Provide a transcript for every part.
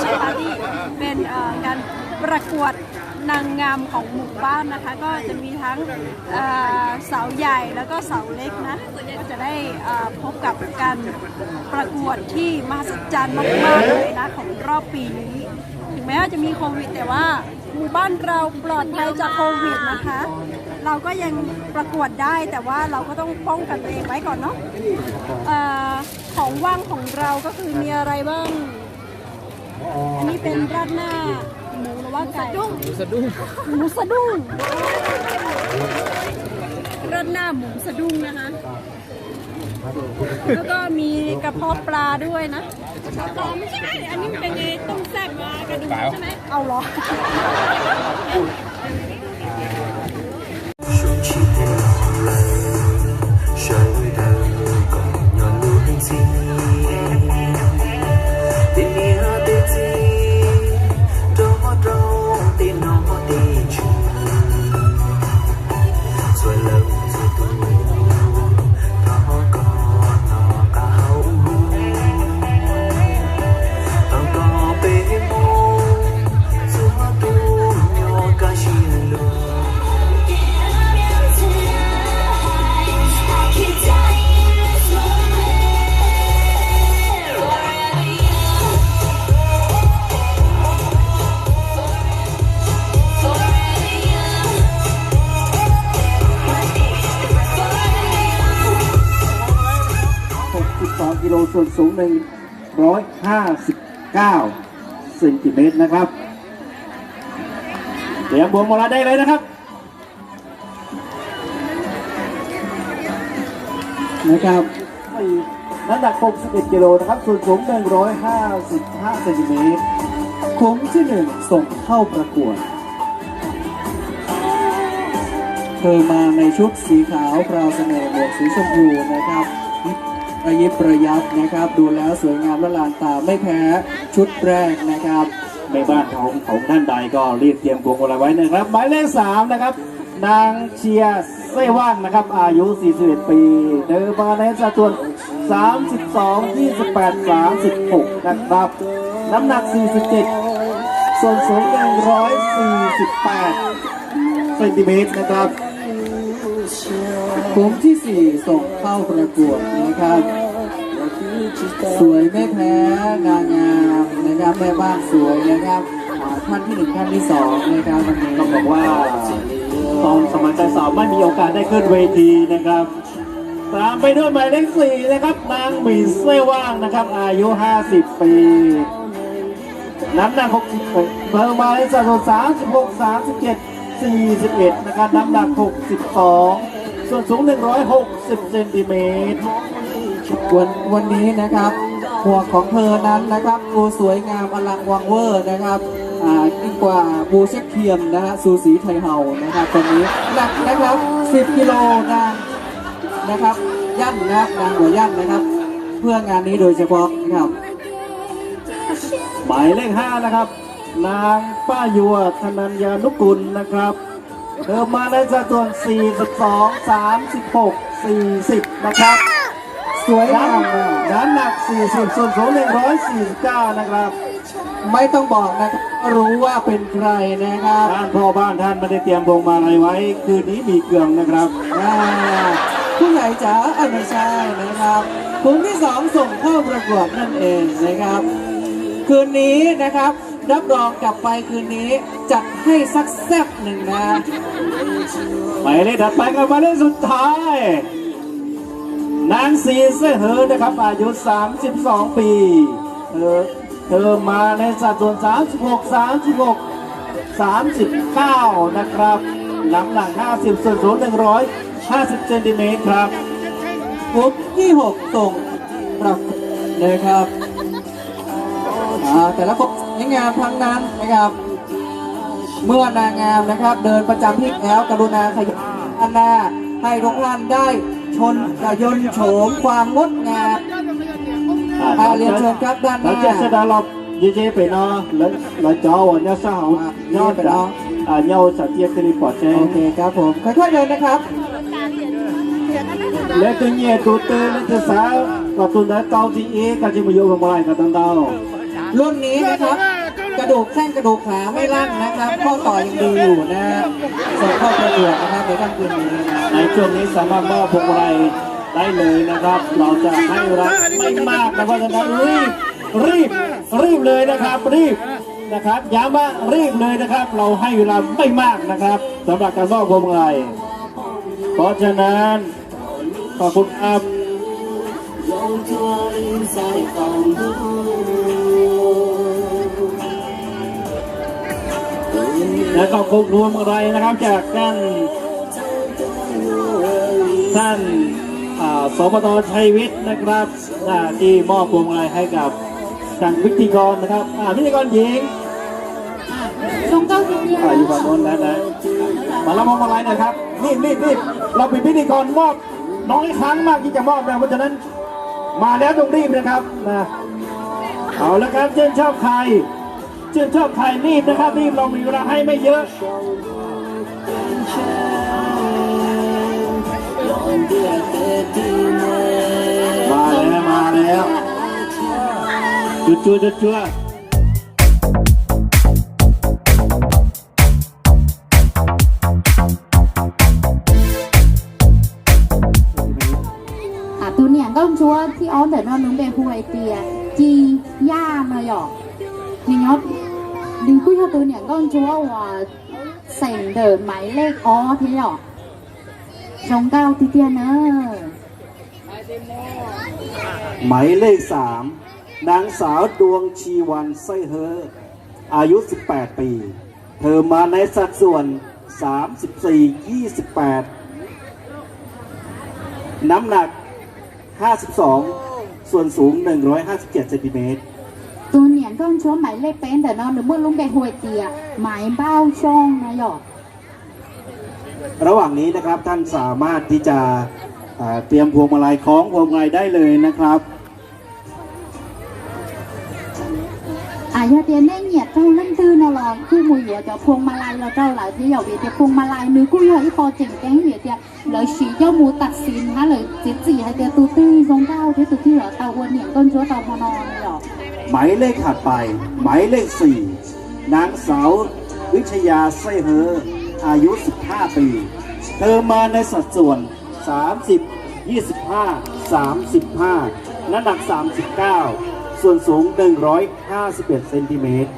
ใช่ปาร์ตี้เป็นเอ่อการประกวดนางงามของหมู่บ้านนะคะ ก็จะมีทั้งเอ่อเสาใหญ่แล้วก็เสาเล็กนะก็จะได้เอ่อพบกับการประกวดที่มหัศจรรย์มากๆเลยนะของรอบปีนี้ ถึงแม้ว่าจะมีโควิด แต่ว่าหมู่บ้านเราปลอดภัยจากโควิดนะคะ เราก็ยังประกวดได้แต่ว่าเราก็ต้องป้องกันตัวเองไว้ก่อนเนาะเออของว่างของเราก็คือมีอะไรบ้าง เป็นราดหน้าหมูหรือว่าไก่หมูสะดุ้งหมูสะดุ้งราดหน้าหมูสะดุ้งนะคะ แล้วก็มีกระเพาะปลาด้วยนะอ๋อไม่ใช่ อันนี้มันเป็นไงต้มแซ่บมากระดูกใช่ไหมเอาเหรอ นติเมตรนะครับเตรียมบวงมาลาได้เลยนะครับนะครับน้ำหนัก 61 กิโลนะครับ ส่วนสูง 155เซนติเมตรโค้งที่ 1 ส่งเข้าประกวด เธอมาในชุดสีขาวพราวเสน่ห์หมวกสีชมพูนะครับ ระยิบระยับนะครับ ดูแล้วสวยงามละลานตาไม่แพ้ชุดแรกนะครับในบ้านของของท่านใดก็รีบเตรียมพวงมาลัยไว้นะครับหมายเลขสามนะครับ นางเชียร์เซ่ว่างนะครับ อายุ 41 ปีเดินมาในสัดส่วน 32 28 36 นะครับ น้ำหนัก 47 ส่วนสูง 148เซนติเมตรนะครับกลุ่มที่ 4 ส่ง เข้าประกวดนะครับ สวยไม่แพ้นางงามนะครับแม่บ้านสวยนะครับอ่าท่านที่หนึ่งท่านที่สองนะครับวันนี้ต้องบอกว่าตอนสมัยสาวไม่มีโอกาสได้ขึ้นเวทีนะครับ ตามไปด้วยหมายเลขสี่นะครับ นางหมีเซ่ว่างนะครับ อายุ 50 ปีน้ำหนัก60เพิ่มมาในสัดส่วน36 37 41 นะครับ น้ำหนัก 62 ส่วนสูง 160 เซนติเมตร วันวันนี้นะครับหัวกของเธอนั้นนะครับดูสวยงามอลังวังเวอร์นะครับอ่ายิ่งกว่าบูเช็คเทียมนะฮะสูสีไทยเฮานะครับตอนนี้หนักนะครับ 10 กิโลนางนะครับย่ำนะครับนางหัวย่ำนะครับ เพื่องานนี้โดยเฉพาะนะครับหมายเลขห้านะครับ นางป้ายัวธนัญญานุกุลนะครับ เดิมมาในสัดส่วน 42 36 40 นะครับ สวยงามน้ำหนัก 40 ส่วนสูง 149 นะครับ ไม่ต้องบอกนะครับรู้ว่าเป็นใครนะครับ ท่านพ่อบ้านท่านไม่ได้เตรียมพวงมาลัยไว้ คืนนี้มีเกลืองนะครับอ่าผู้ใหญ่จ๋าเอ้ยไม่ใช่นะครับกลุ่มที่สองส่งเข้าประกวดนั่นเองนะครับ คืนนี้นะครับรับรองกลับไปคืนนี้จัด ให้สักแซ่บหนึ่งนะหมายเลขถัดไปกันหมายเลขสุดท้าย นางสีเสอเหอนะครับ อายุ 32 ปี เธอเธอมาในสัดส่วน 36 36 39 นะครับน้ำหนัก50ส่วนสูง150 เซนติเมตรครับกลุ่มที่6ส่งปรับนะครับอ่าแต่ละคนสวยงามทั้งนั้นนะครับ เมื่อนางงามนะครับ เดินประจำที่แล้ว กรุณาขยับด้านหน้าให้ทุกท่านได้ชนยนโฉมความงดงามอาเรียนเชิญครับด้านหน้าเราจะแสดงเราเย่ๆไปเนาะแล้วเราจอวันนี้สาวย่อไปเนาะอ่าย่อสัตย์เทียบกันดีกว่าใช่โอเคครับผมค่อยๆเดินนะครับแล้วตัวเนี่ยตัวเตอแล้วตัวสาวก็ตัวนั้นเกาจีเอก็จะมาโยกมาไล่กับตั้งดารุ่นนี้นะครับ กระดูกแข้งกระดูกขาไม่ลั่นนะครับ ข้อต่อยังดีอยู่นะส่งข้าประกวดนะครับในค่ำคืนนี้นในช่วงนี้สามารถมอบพวงมาลัยได้เลยนะครับ เราจะให้รับไม่มากนะเพราะฉะนั้นรีบรีบรีบเลยนะครับรีบนะครับย้ำว่ารีบเลยนะครับ เราให้เวลาไม่มากนะครับสำหรับการมอบพวงมาลัยเพราะฉะนั้นขอบคุณครับ และขอบคุณรวมอะไรนะครับ จากท่านท่านอ่าสมตชัยวิทย์นะครับอ่าที่มอบพวงมาลัยให้กับทางพิธีกรนะครับอ่าพิธีกรหญิงตรงเก้าสิบเดียวอ่าอยู่ฝั่งโน้นนะนะมารับพวงมาลัยหนะครับรีบรีบรีบเราเป็นพิธีกรมอบน้อยครั้งมากที่จะมอบนะเพราะฉะนั้นมาแล้วต้องรีบนะครับนะเอาละครับเช่นชอบใครเช่นชอบใครรีบนะครับรีบเรามีเวลาให้ไม่เยอะ มาแล้วมาแล้วจุดจุดจุดจุด 啊，多年刚说ที่ออเดอร์นอนนุ่งเ บฮูไอเตียจีย่ามาหยอก你要ดูกุ้ยเขาตัวเนี่ยก็ชัวว่าเซ็นเดอร์หมายเลขอ๋อที่หรอชงเก้าที่เตียเนอะหมายเลขสามนางสาวดวงชีวันไส้เฮออายุ 18 ปี เธอมาในสัดส่วน 34 28 น้ำหนัก 52 ส่วนสูง 157เซนติเมตร ตัวเนี่ยก็ชัวหมายเลขเป็นเดอร์นอนหรือเมื่อลุงเบฮูไอเตียหมายเบ้าช่องนะหยอกระหว่างนี้นะครับท่านสามารถที่จะอ่าเตรียมพวงมาลัยคล้องพวงมาลัยได้เลยนะครับอะยาเตียนแน่เหยียดเจ้าลั่นตื้อนะหรอคือมือเหยียดจะพวงมาลัยเราเจ้าหลายที่หยอกเหยียดจะพวงมาลัยนึกกุ้ยเหอีพอเจ๋งแก้งเหยียดเนี่ยเลยฉีเจ้าหมูตัดสินฮะเลยจิตจีให้เตียตูตื้อทรงเก้าที่ตุที่เหรอเตาวนเนี่ยต้นชัวเตาพอนอนหรอ หมายเลขถัดไป หมายเลขสี่นางสาววิชยาไส้เฮออายุ 15 ปี เธอมาในสัดส่วน 30 25 35 น้ำหนัก 39 ส่วนสูง 151 เซนติเมตร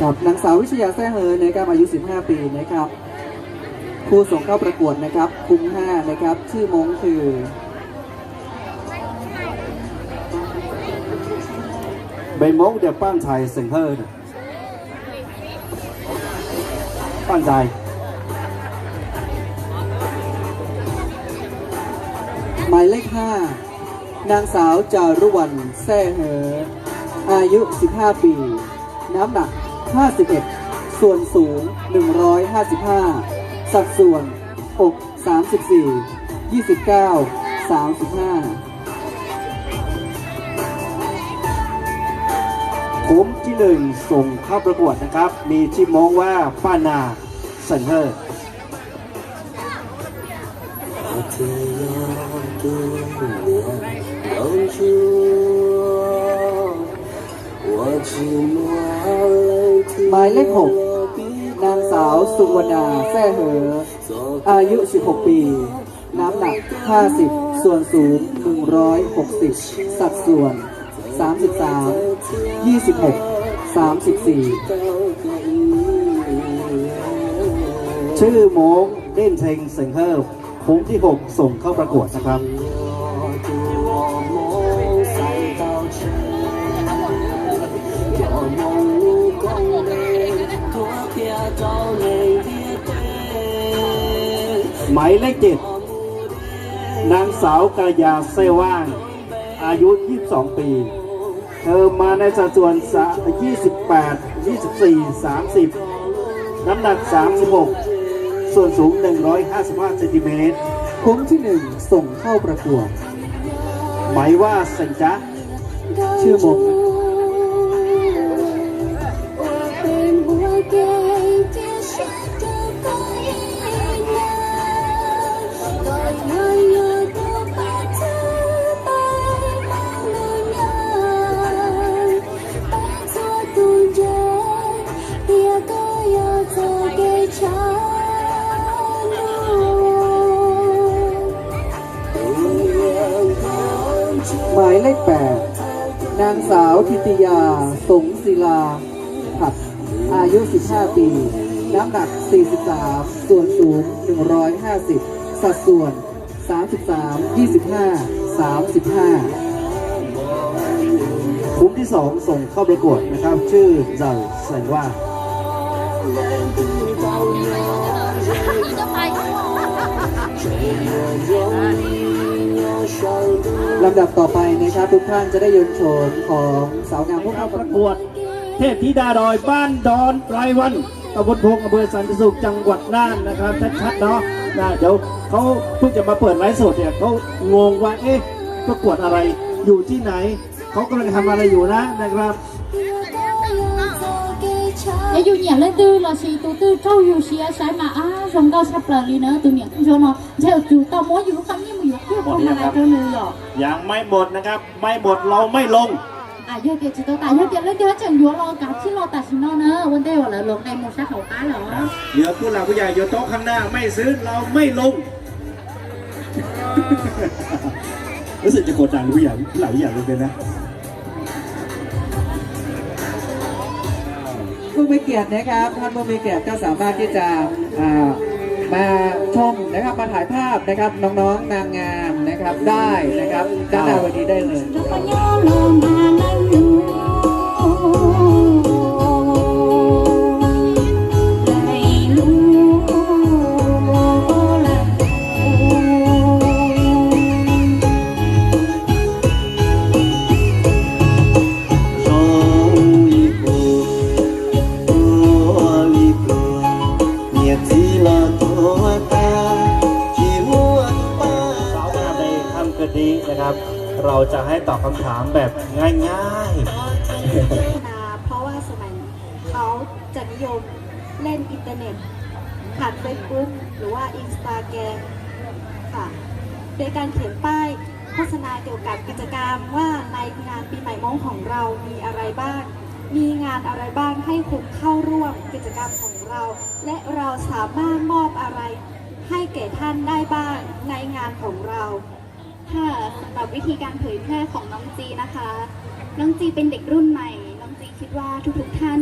กับนางสาววิชยาแซ่เฮอนะครับอายุ 15 ปีนะครับ ผู้ส่งเข้าประกวดนะครับ คุม5นะครับ ชื่อมงคือใบมงเดี๋ยวป้านชายเซงเฮอร์นะป้านชายหมายเลข5นางสาวจารุวรรณแซ่เหอ อายุ 15 ปี น้ำหนัก 51 ส่วนสูง 155 สัดส่วนอก34 29 35 ผมที่หนึ่งส่งข้าประกวดนะครับ มีที่มองว่าป้านาเซนเฮอร์หมายเลขหก นางสาวสุวรรณาแซ่เหอ อายุ 16 ปี น้ำหนัก 50 ส่วนสูง 160 สัดส่วน 33 26 34 ชื่อโมงเด่นเชงเซงเฮอร์คุ้มที่ 6 ส่งเข้าประกวดนะครับ หมายเลขเจ็ดนางสาวกระยาเซว่าง อายุ 22 ปี เธอมาในสัดส่วนสะ28 24 30 น้ำหนัก 36 ส่วนสูง 155เซนติเมตรคุ้มที่1ส่งเข้าประกวดหมายว่าเซนจ๊ะชื่อมง我会18 นางสาวทิติยา สงศิลาผัด อายุ 15 ปี น้ำหนัก 43 ส่วนสูง 150 สัดส่วน 33 25 35คุ้มที่สองส่งเข้าประกวดนะครับ ชื่อเจ้าแสงว่า ลำดับต่อไปนะครับทุกท่านจะได้ยนโฉมของสาวงามผู้เข้าประกวด เทพธิดาดอยบ้านดอนไพรวันตำบลพงอำเภอสันติสุขจังหวัดน่านนะครับชัดๆเนาะนะเดี๋ยวเขาเพิ่งจะมาเปิดไลฟ์สดเนี่ยเขางงว่าเอ๊ะประกวดอะไรอยู่ที่ไหน เขากำลังทำอะไรอยู่นะนะครับไออยู่เหนียลดื้อละสีตูดเข้าอ，就演了对了，谁都都照有า什么า？ 上到差不了里呢，都年看着呢，才有就到么有看你没有，又不嘛来着了哟。 ยังไม่หมดนะครับ ไม่หมดเราไม่ลง 啊，要给知道大，要给那个整药咯，搞起咯，但是呢呢，问题我来落ในหมู่xã hội á了。 เหลือผู้หลักผู้ใหญ่อยู่โต๊ะข้างหน้าไม่ซื้อเราไม่ลง รู้สึกจะกดดันผู้ใหญ่ผู้หลักผู้ใหญ่เลยนะ ผู้มีเกียรตินะครับท่านผู้มีเกียรติก็สามารถที่จะมาชมนะครับมาถ่ายภาพนะครับน้องๆนางงามนะครับได้นะครับด้านหน้าวันนี้ได้เลย เราจะให้ตอบคำถามแบบง่ายนาเพราะว่าสมัยนี้เขาจะนิยมเล่นอินเทอร์เน็ตผ่านเฟซบุ๊กหรือว่าอินสตาแกรมค่ะ โดยการเขียนป้ายโฆษณาเกี่ยวกับกิจกรรมว่าในงานปีใหม่มงของเรามีอะไรบ้าง มีงานอะไรบ้างให้คุณเข้าร่วมกิจกรรมของเรา และเราสามารถมอบอะไรให้แก่ท่านได้บ้างในงานของเรา ค่ะสำหรับวิธีการเผยแพร่ของน้องจีนะคะ น้องจีเป็นเด็กรุ่นใหม่ น้องจีคิดว่าทุกๆท่าน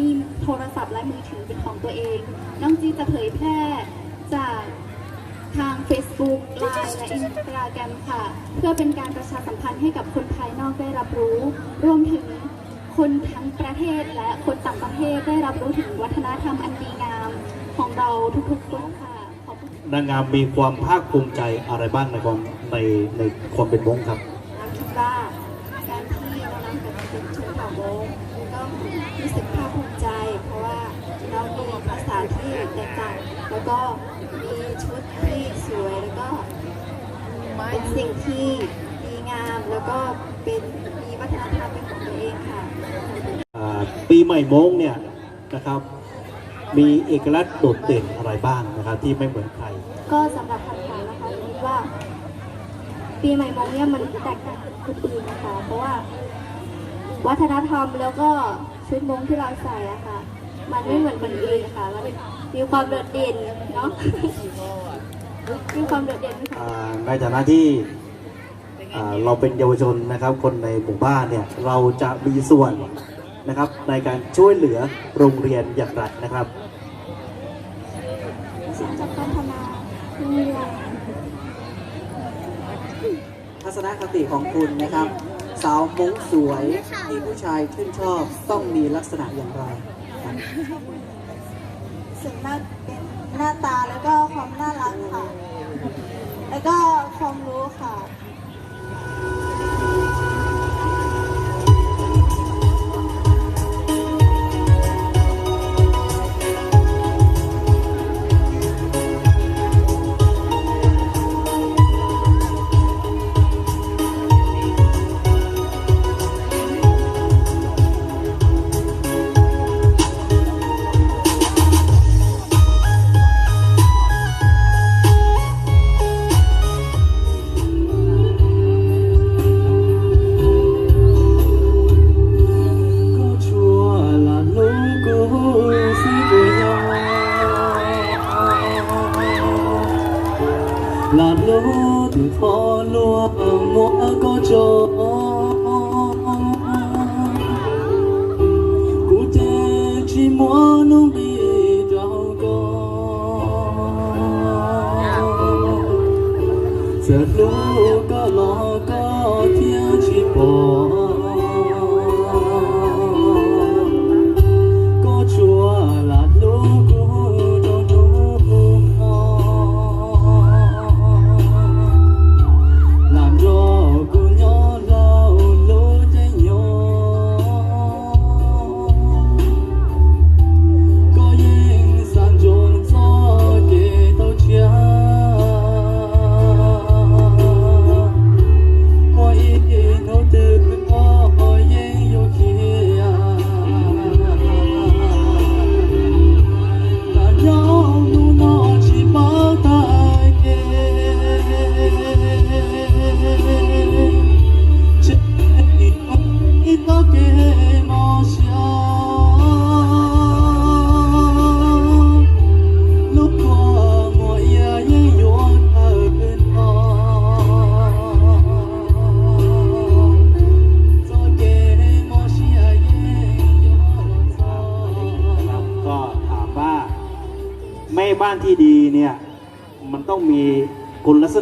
มีโทรศัพท์และมือถือเป็นของตัวเอง น้องจีจะเผยแพร่จากทาง Facebook ไลน์และ Instagram ค่ะ เพื่อเป็นการประชาสัมพันธ์ให้กับคนภายนอกได้รับรู้ รวมถึงคนทั้งประเทศและคนต่างประเทศได้รับรู้ถึงวัฒนธรรมอันดีงามของเราทุกๆคนค่ะ นางงามมีความภาคภูมิใจอะไรบ้างในความในในความเป็นมงครับเราคิดว่าการที่เรานำกับเป็นชนเผ่ามงก็รู้สึกภาคภูมิใจ เพราะว่าเรามีภาษาที่แตกต่างแล้วก็มีชุดที่สวยแล้วก็เป็นสิ่งที่ดีงามแล้วก็เป็นมีวัฒนธรรมเป็นของตัวเองค่ะอ่าปีใหม่มงเนี่ยนะครับมีเอกลักษณ์โดดเด่นอะไรบ้างนะครับที่ไม่เหมือนใคร ก็สำหรับคำถามนะคะคิดว่า ปีใหม่มงเนี่ยมันแตกต่างจากคนอื่นนะคะ เพราะว่า วัฒนธรรมแล้วก็ชุดมงที่เราใส่อะค่ะ มันไม่เหมือนคนอื่นค่ะมันมีความโดดเด่นเนาะ มีความโดดเด่นความอ่าในฐานะที่อ่าเราเป็นเยาวชนนะครับ คนในหมู่บ้านเนี่ยเราจะมีส่วนนะครับในการช่วยเหลือโรงเรียนอย่างไรนะครับ สิ่งจะพัฒนาโรงเรียน ทั ศนคติของคุณนะครับ สาวมุ้งสวยที่ผู้ชายชื่นชอบต้องมีลักษณะอย่างไรส่วนมากเป็นหน้าตาแล้วก็ความน่ารักค่ะ แล้วก็ความรู้ค่ะ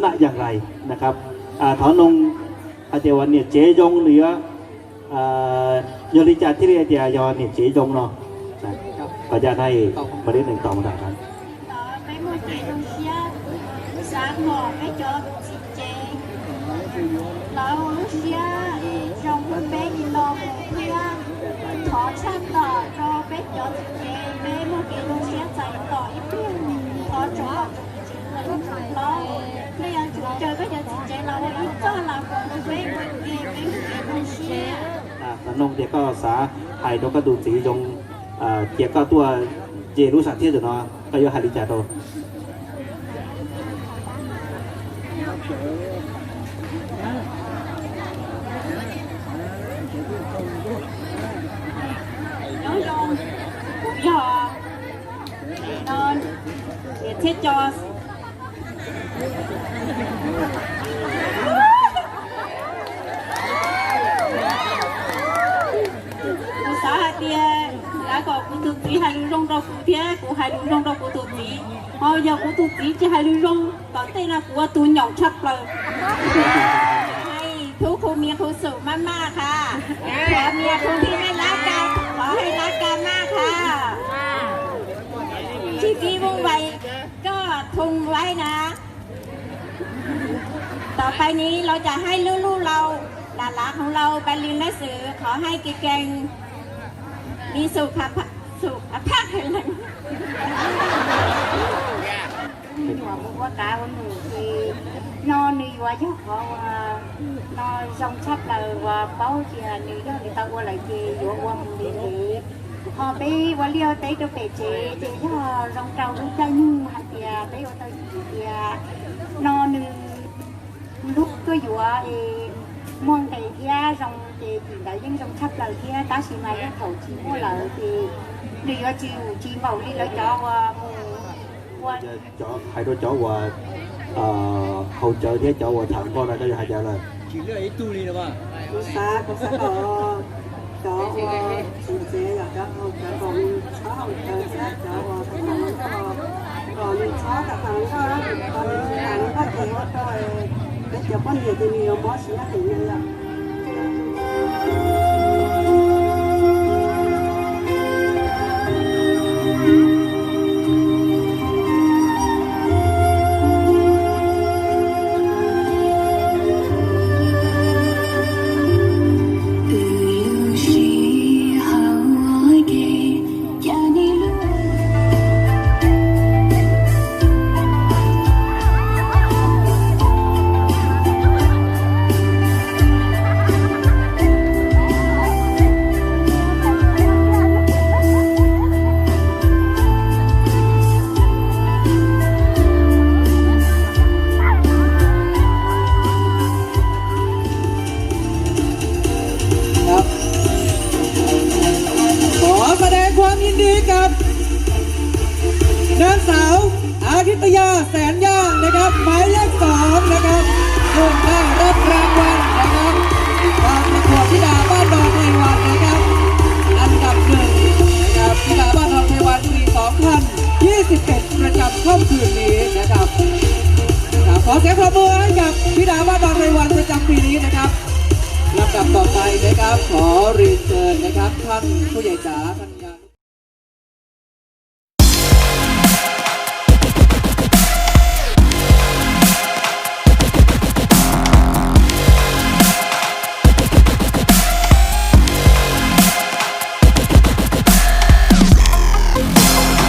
ณะอย่างไรนะครับถอนงอาเจวันเนี่ยเจยงเหลือยริจาที่เรียกเจียยอนเนี่ยเจยงเนาะขอจะให้ประเด็นหนึ่งต่อมาครับไม่หมด้จงเชียสามหอไม่จบสิเจงเราเชียจงคุณเบกินลมเพื่อขอชั้นต่อรอเบกจบสิเจไม่หมดเจยงเชียใจต่ออีกเพื่อนขอจบ bây giờ chủ chơi cái giờ chị chế là ít cho là một bé môi chị bé chị đông xia อ่าถอนงเดียก็สาไห้ดกกระดูกสียงอ่าเกียก็ตัวเจรู้สักที่เนาะก็ยอฮาริจาโต nó rồi giờ nên để thiết cho Cô xã hạt tia đã có cô tụt tí hai đứa rong rong phụ thế cô hai đứa rong rong cô tụt tí họ giờ cô tụt tí chỉ hai đứa rong còn tên là cô tụi nhậu chắc rồi ให้ทุกคนมีความสุขมากๆค่ะขอเมียคนที่ไม่รักกันขอให้รักกันมากค่ะชีวิตวุ่นวายก็ทงไว้นะ ต่อไปนี้เราจะให้ลูกๆเราหลานๆของเราไปเรียนหนังสือ ขอให้เก่งๆมีสุขภาพสุขภาพแข็งแรงหัวมุกว่ากาวันหนูคือนอนนี่ว่าเจ้ของนอนจงชับเลยว่าเป้าเจียนี่ย่อนี่าอ้วนไหลเจียวอ้วนดีดีพอไปว่าเลี้ยวเตะตัวเป็ดเจีเจีย่อรองเก่ารู้ใจยุ่งหัดเจียเตะตัวเจียนอนหนึ่ง lúc tôi vừa thì mong thầy kia rồng thì chỉ đã dân rồng thấp lời kia ta chỉ mày cái khẩu chỉ mua lợi thì đi ở chiều chỉ bầu đi lợi cho ờ, qua cho hai đứa cháu qua ờ, hậu chợ thế cháu qua thẳng con này đây hai chợ này chỉ là ít tu đi đâu mà có xa có xa có cháu chị dễ là các ông các ông cháu hậu trợ sát cháu các ông các ông còn cháu các thằng đó còn thằng các chị rồi Vecchia, quando io tenivo un po', ท่านผู้ใหญ่จ๋า